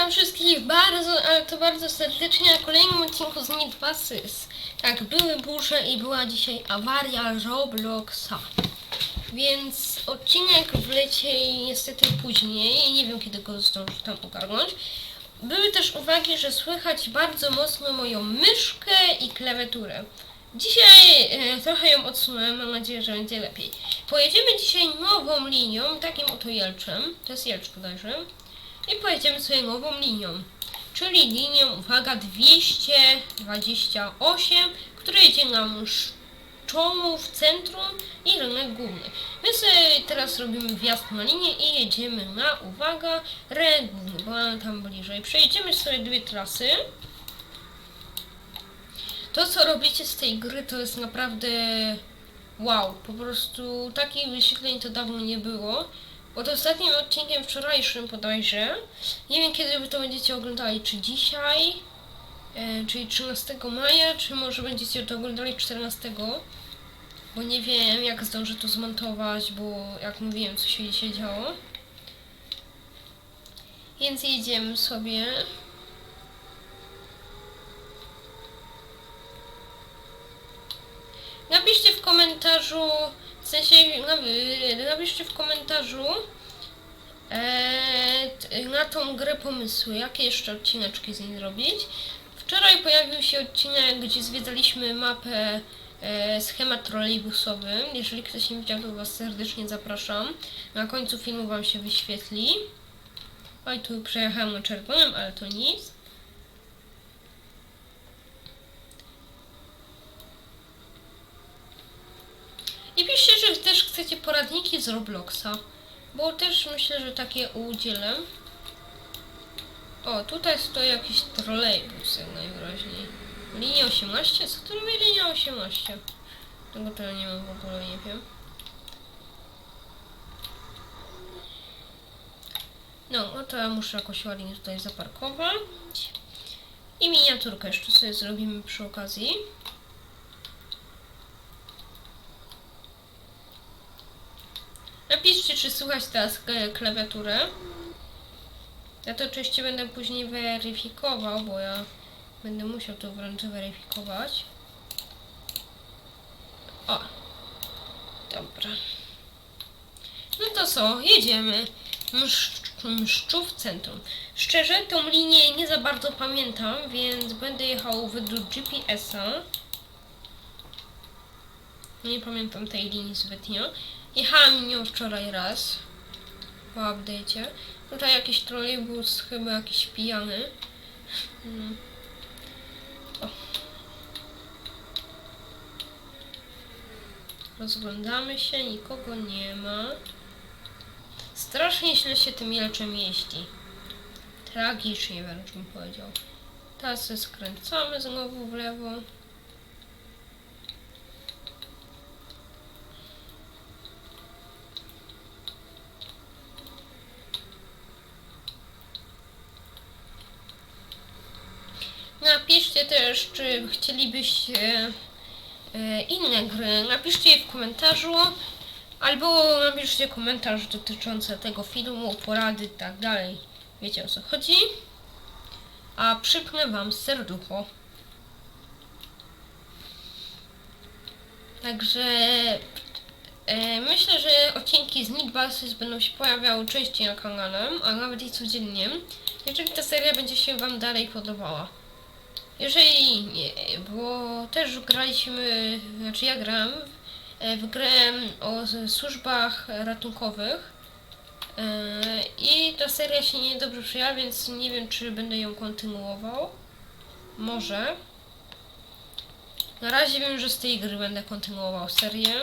Witam wszystkich bardzo, ale to bardzo serdecznie na kolejnym odcinku z Need. Tak, były burze i była dzisiaj awaria Robloxa. Więc odcinek wleciał niestety później. Nie wiem kiedy go zdążę tam ogarnąć. Były też uwagi, że słychać bardzo mocno moją myszkę i klawiaturę. Dzisiaj e, trochę ją odsunąłem, mam nadzieję, że będzie lepiej. Pojedziemy dzisiaj nową linią, takim oto Jelczem. To jest Jelcz bodajże. I pojedziemy sobie nową linią. Czyli linią, uwaga, 228, która jedzie nam Szczomów centrum i rynek główny. Sobie teraz robimy wjazd na linię i jedziemy na, uwaga, rynek główny, bo tam bliżej. Przejedziemy sobie dwie trasy. To, co robicie z tej gry, to jest naprawdę wow. Po prostu takich wyświetleń to dawno nie było. Pod ostatnim odcinkiem wczorajszym bodajże, nie wiem kiedy wy to będziecie oglądali, czy dzisiaj, e, czyli 13 maja, czy może będziecie to oglądali 14, bo nie wiem jak zdążę to zmontować, bo jak mówiłem co się dzisiaj działo. Więc jedziemy sobie. Napiszcie w komentarzu, w sensie napi- napiszcie w komentarzu e, na tą grę pomysły, jakie jeszcze odcineczki z niej zrobić. Wczoraj pojawił się odcinek, gdzie zwiedzaliśmy mapę e, schemat trolejbusowy. Jeżeli ktoś nie widział, to Was serdecznie zapraszam. Na końcu filmu Wam się wyświetli. Oj, tu przejechałem na czerwonym, ale to nic. I piszcie, że też chcecie poradniki z Robloxa, bo też myślę, że takie udzielę. O, tutaj stoi jakiś trolejbus jak najwyraźniej. Linia 18? Co to robi linia 18? Tego to nie mam w ogóle, nie wiem. No, no to ja muszę jakoś ładnie tutaj zaparkować. I miniaturkę jeszcze sobie zrobimy przy okazji. Napiszcie, czy słychać teraz e, klawiaturę. Ja to oczywiście będę później weryfikował, bo ja będę musiał to wręcz weryfikować. O! Dobra. No to co, jedziemy. Mszcz, mszczów centrum. Szczerze, tą linię nie za bardzo pamiętam, więc będę jechał według GPS-a. Nie pamiętam tej linii zbytnio. Jechałam nią wczoraj raz. Po update'cie. Tutaj jakiś trolejbus, chyba jakiś pijany. Mm. O. Rozglądamy się, nikogo nie ma. Strasznie źle się tym jelczem jeździ. Tragicznie wręcz bym powiedział. Teraz skręcamy znowu w lewo. Napiszcie też, czy chcielibyście e, inne gry. Napiszcie je w komentarzu. Albo napiszcie komentarz dotyczący tego filmu, porady i tak dalej. Wiecie o co chodzi. A przypnę wam serducho. Także e, myślę, że odcinki z Need Buses będą się pojawiały częściej na kanale, a nawet i codziennie. Jeżeli ta seria będzie się wam dalej podobała. Jeżeli nie, bo też graliśmy, znaczy ja grałem e, w grę o służbach ratunkowych e, i ta seria się nie dobrze przyjęła, więc nie wiem czy będę ją kontynuował. Może. Na razie wiem, że z tej gry będę kontynuował serię.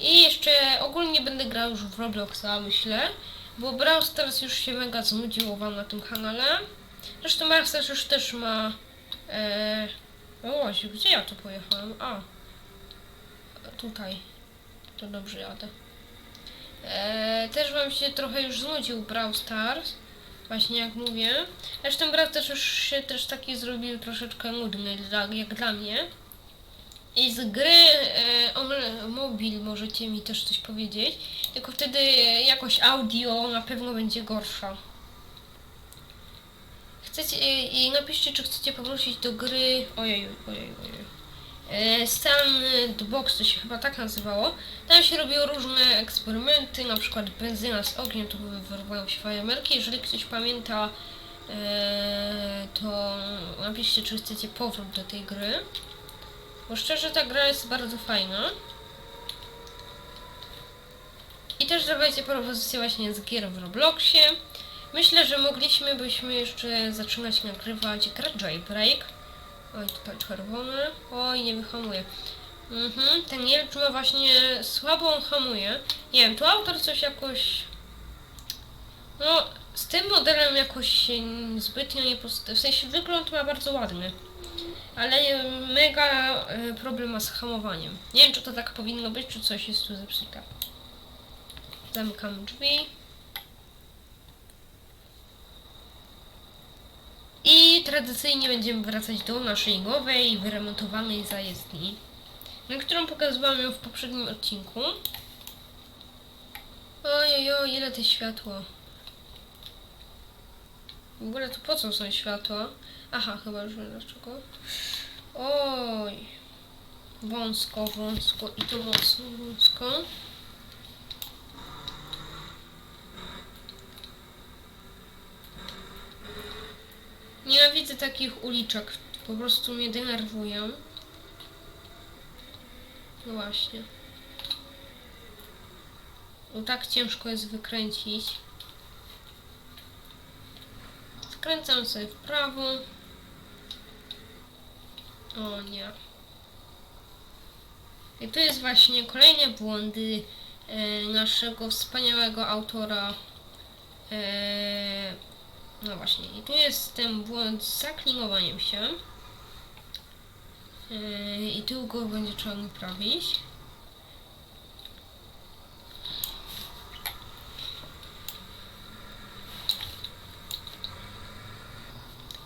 I jeszcze ogólnie będę grał już w Robloxa, myślę, bo Brawl Stars już się mega znudziło wam na tym kanale. Zresztą Brawl Stars już też ma Eee, o, gdzie ja tu pojechałem? A, tutaj. To dobrze jadę. Eee, też wam się trochę już znudził Brawl Stars. Właśnie jak mówię. Zresztą Brawl też już się też taki zrobił troszeczkę nudny dla, jak dla mnie. I z gry e, o m- mobil możecie mi też coś powiedzieć. Tylko wtedy jakość audio na pewno będzie gorsza. Chcecie, i, napiszcie, czy chcecie powrócić do gry. Ojej, ojej, ojej. E, Sandbox to się chyba tak nazywało. Tam się robiło różne eksperymenty, na przykład benzyna z ogniem, to były wyrywają się fajerwerki. Jeżeli ktoś pamięta, e, to napiszcie, czy chcecie powrót do tej gry. Bo szczerze ta gra jest bardzo fajna. I też dawajcie propozycje właśnie z gier w Robloxie. Myślę, że mogliśmy byśmy jeszcze zaczynać nagrywać grę Jailbreak. Oj, tutaj czerwone. Oj, nie wyhamuje. Mhm, ten Jelcz ma właśnie słabą hamuje. Nie wiem, tu autor coś jakoś... No, z tym modelem jakoś zbytnio nie post... W sensie wygląd ma bardzo ładny. Ale mega e, problem ma z hamowaniem. Nie wiem, czy to tak powinno być, czy coś jest tu zepsute. Zamykam drzwi. I tradycyjnie będziemy wracać do naszej nowej, wyremontowanej zajezdni, na którą pokazywałam ją w poprzednim odcinku. Ojejo, ile to światło. W ogóle to po co są światła? Aha, chyba już wiem dlaczego. Oj. Wąsko, wąsko i to mocno wąsko. Nienawidzę takich uliczek. Po prostu mnie denerwują. No właśnie. Bo tak ciężko jest wykręcić. Skręcam sobie w prawo. O nie. I tu jest właśnie kolejne błędy e, naszego wspaniałego autora. E, no właśnie, i tu jest ten błąd z zaklinowaniem się. Yy, I tu go będzie trzeba naprawić.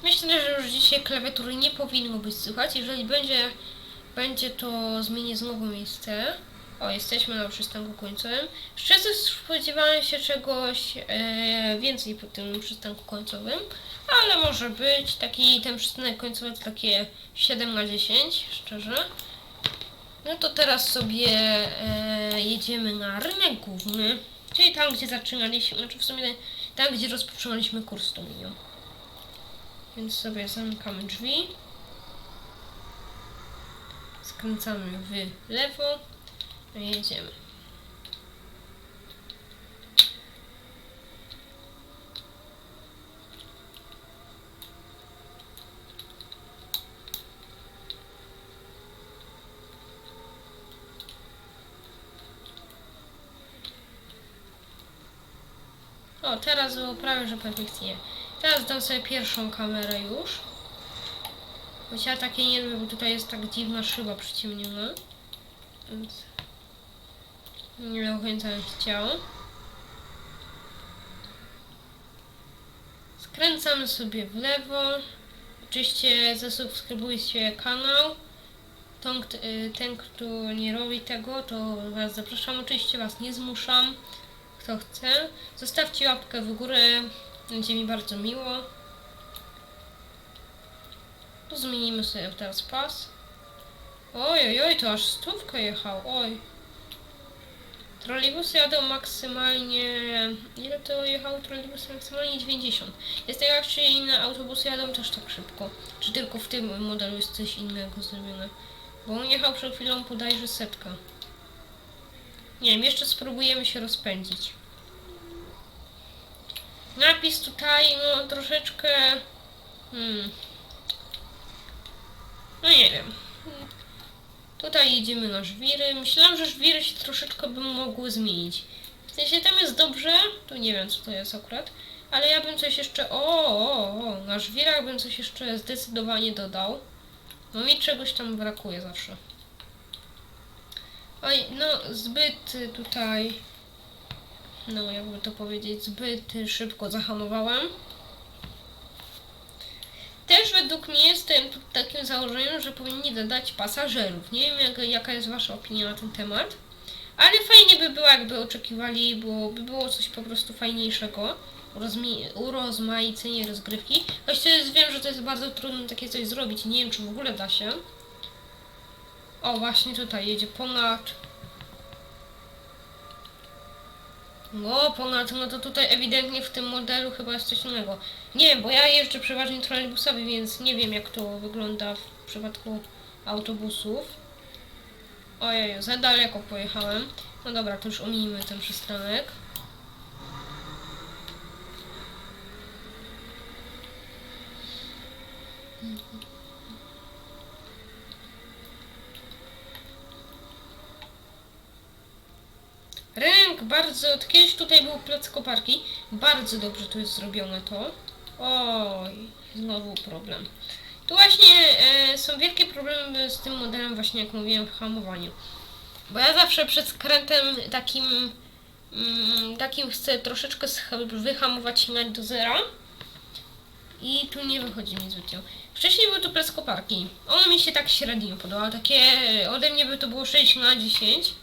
Myślę, że już dzisiaj klawiatury nie powinno być słychać. Jeżeli będzie, będzie to zmienię znowu miejsce. O, jesteśmy na przystanku końcowym. Szczerze spodziewałem się czegoś e, więcej po tym przystanku końcowym, ale może być taki ten przystanek końcowy to takie 7 na 10, szczerze. No to teraz sobie e, jedziemy na rynek główny, czyli tam, gdzie zaczynaliśmy, znaczy w sumie tam, gdzie rozpoczynaliśmy kurs Dominion. Więc sobie zamykamy drzwi. Skręcamy w lewo. No jedziemy. O, teraz było prawie, że perfekcyjnie. Teraz dam sobie pierwszą kamerę już. Choć ja takie nie lubię, bo tutaj jest tak dziwna szyba przyciemniona. Więc... Nie bym chciał. Skręcamy sobie w lewo. Oczywiście zasubskrybujcie kanał. Ten, ten, kto nie robi tego, to Was zapraszam. Oczywiście Was nie zmuszam. Kto chce. Zostawcie łapkę w górę. Będzie mi bardzo miło. Zmienimy sobie teraz pas. Oj, oj, oj, to aż stówka jechał. Oj. Trolejbusy jadą maksymalnie... Ile to jechał trolejbusy? Maksymalnie 90. Jest tak jak czy inne autobusy jadą też tak szybko. Czy tylko w tym modelu jest coś innego zrobione? Bo on jechał przed chwilą bodajże setka. Nie wiem, jeszcze spróbujemy się rozpędzić. Napis tutaj, no troszeczkę... Hmm. No nie wiem. Tutaj jedziemy na żwiry. Myślałam, że żwiry się troszeczkę by mogły zmienić. W sensie tam jest dobrze, tu nie wiem co to jest akurat, ale ja bym coś jeszcze, o, o, o, na żwirach bym coś jeszcze zdecydowanie dodał. No mi czegoś tam brakuje zawsze. Oj, no zbyt tutaj, no jakby to powiedzieć, zbyt szybko zahamowałem. Też według mnie jestem pod takim założeniem, że powinni dodać pasażerów. Nie wiem jak, jaka jest Wasza opinia na ten temat, ale fajnie by było jakby oczekiwali, bo by było coś po prostu fajniejszego. urozmaicenie rozgrywki. Choć to jest, wiem, że to jest bardzo trudno takie coś zrobić. Nie wiem, czy w ogóle da się. O, właśnie tutaj jedzie ponad. No, ponad, no to tutaj ewidentnie w tym modelu chyba jest coś innego. Nie wiem, bo ja jeżdżę przeważnie trolejbusowi, więc nie wiem jak to wygląda w przypadku autobusów. Ojej, za daleko pojechałem. No dobra, to już ominijmy ten przystanek. Rynek bardzo, kiedyś tutaj był plac koparki. Bardzo dobrze tu jest zrobione to. Oj, znowu problem. Tu właśnie e, są wielkie problemy z tym modelem właśnie jak mówiłem w hamowaniu. Bo ja zawsze przed skrętem takim mm, takim chcę troszeczkę wyhamować się do zera. I tu nie wychodzi mi zbytnio. Wcześniej był tu plac koparki. On mi się tak średnio podobał. Takie ode mnie by to było 6 na 10.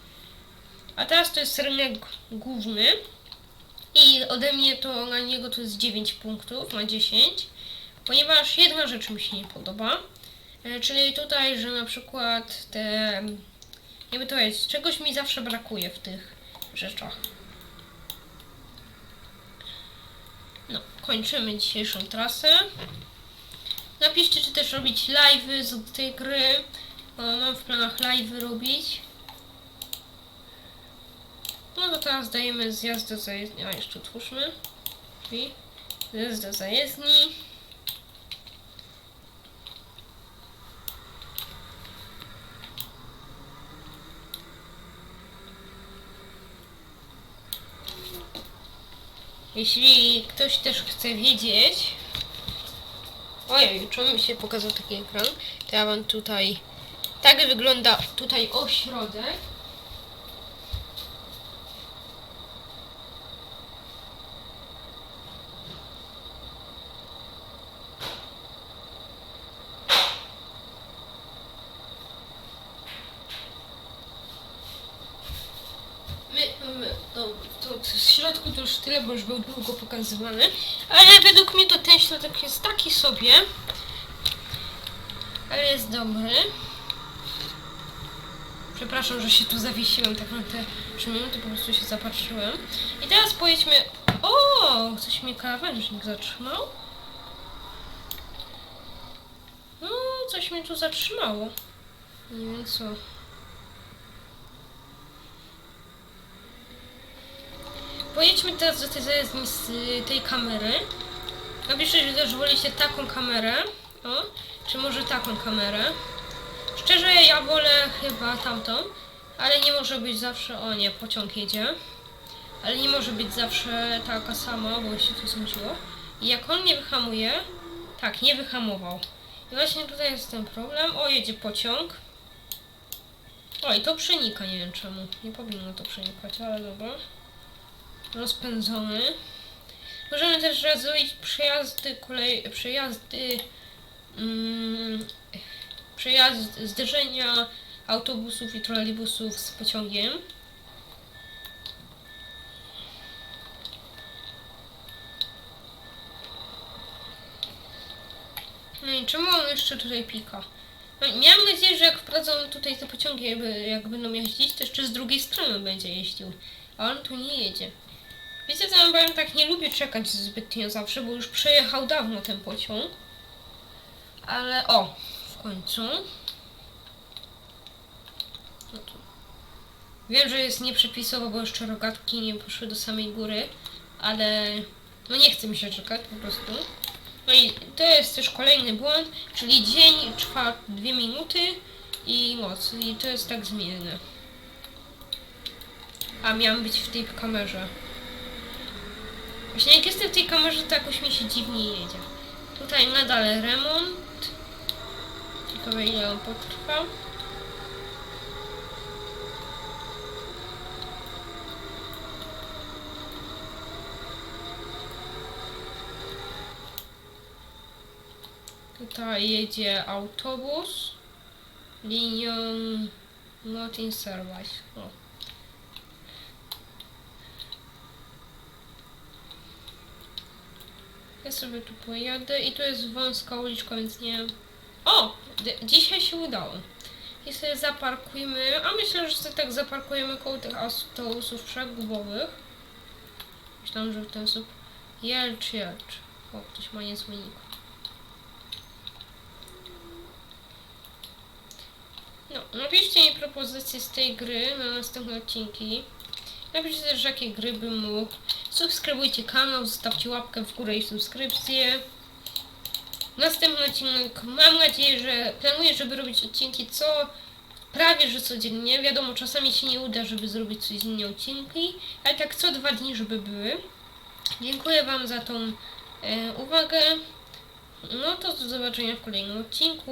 A teraz to jest rynek główny. I ode mnie to na niego to jest 9 punktów na 10. Ponieważ jedna rzecz mi się nie podoba. E, czyli tutaj, że na przykład te. Jakby to jest, czegoś mi zawsze brakuje w tych rzeczach. No, kończymy dzisiejszą trasę. Napiszcie, czy też robić live'y z tej gry. Bo mam w planach live'y robić. Teraz dajemy zjazd do zajezdni. A, jeszcze otwórzmy. Drzwi. Zjazd do zajezdni. Jeśli ktoś też chce wiedzieć, ojej, czemu mi się pokazał taki ekran, to ja wam tutaj, tak wygląda tutaj ośrodek. No, to, to w środku to już tyle, bo już był długo pokazywany, ale według mnie to ten środek jest taki sobie, ale jest dobry. Przepraszam, że się tu zawiesiłem tak na te 3 minuty, po prostu się zapatrzyłem. I teraz pojedźmy... O, coś mnie krawężnik zatrzymał. No, coś mnie tu zatrzymało. Nie wiem co. Pojedźmy teraz do tej z tej kamery. Napiszcie, że też wolicie taką kamerę. O, czy może taką kamerę. Szczerze, ja wolę chyba tamtą, ale nie może być zawsze. O nie, pociąg jedzie. Ale nie może być zawsze taka sama, bo się tu sądziło. I jak on nie wyhamuje, tak, nie wyhamował. I właśnie tutaj jest ten problem. O, jedzie pociąg. O, i to przenika, nie wiem czemu. Nie powinno to przenikać, ale dobra rozpędzony. Możemy też zrobić przejazdy kolej, przejazdy, mm, przejazd, zderzenia autobusów i trolejbusów z pociągiem. No i czemu on jeszcze tutaj pika? No, i miałam nadzieję, że jak wprowadzą tutaj te pociągi, jak będą jeździć, to jeszcze z drugiej strony będzie jeździł. A on tu nie jedzie. Wiecie co, ja powiem tak, nie lubię czekać zbytnio zawsze, bo już przejechał dawno ten pociąg. Ale o, w końcu. No. Wiem, że jest nieprzepisowo, bo jeszcze rogatki nie poszły do samej góry, ale no nie chce mi się czekać po prostu. No i to jest też kolejny błąd, czyli dzień trwa dwie minuty i noc. I to jest tak zmienne. A miałam być w tej kamerze. Właśnie jak jestem w tej kamerze, to jakoś mi się dziwnie jedzie. Tutaj nadal remont. Ciekawe ile on potrwa. Tutaj jedzie autobus linią not in service. O. sobie tu pojadę i tu jest wąska uliczka, więc nie... O! Dzisiaj się udało. I sobie zaparkujmy, a myślę, że sobie tak zaparkujemy koło tych autobusów przegubowych. Myślałam, że w ten sposób... Jelcz, jelcz. O, ktoś ma niezły. No, napiszcie mi propozycje z tej gry na następne odcinki. Napiszcie też, jakie gry bym mógł. Subskrybujcie kanał, zostawcie łapkę w górę i subskrypcję. Następny odcinek, mam nadzieję, że planuję, żeby robić odcinki co prawie, że codziennie. Wiadomo, czasami się nie uda, żeby zrobić codziennie odcinki, ale tak co dwa dni, żeby były. Dziękuję Wam za tą e, uwagę. No to do zobaczenia w kolejnym odcinku.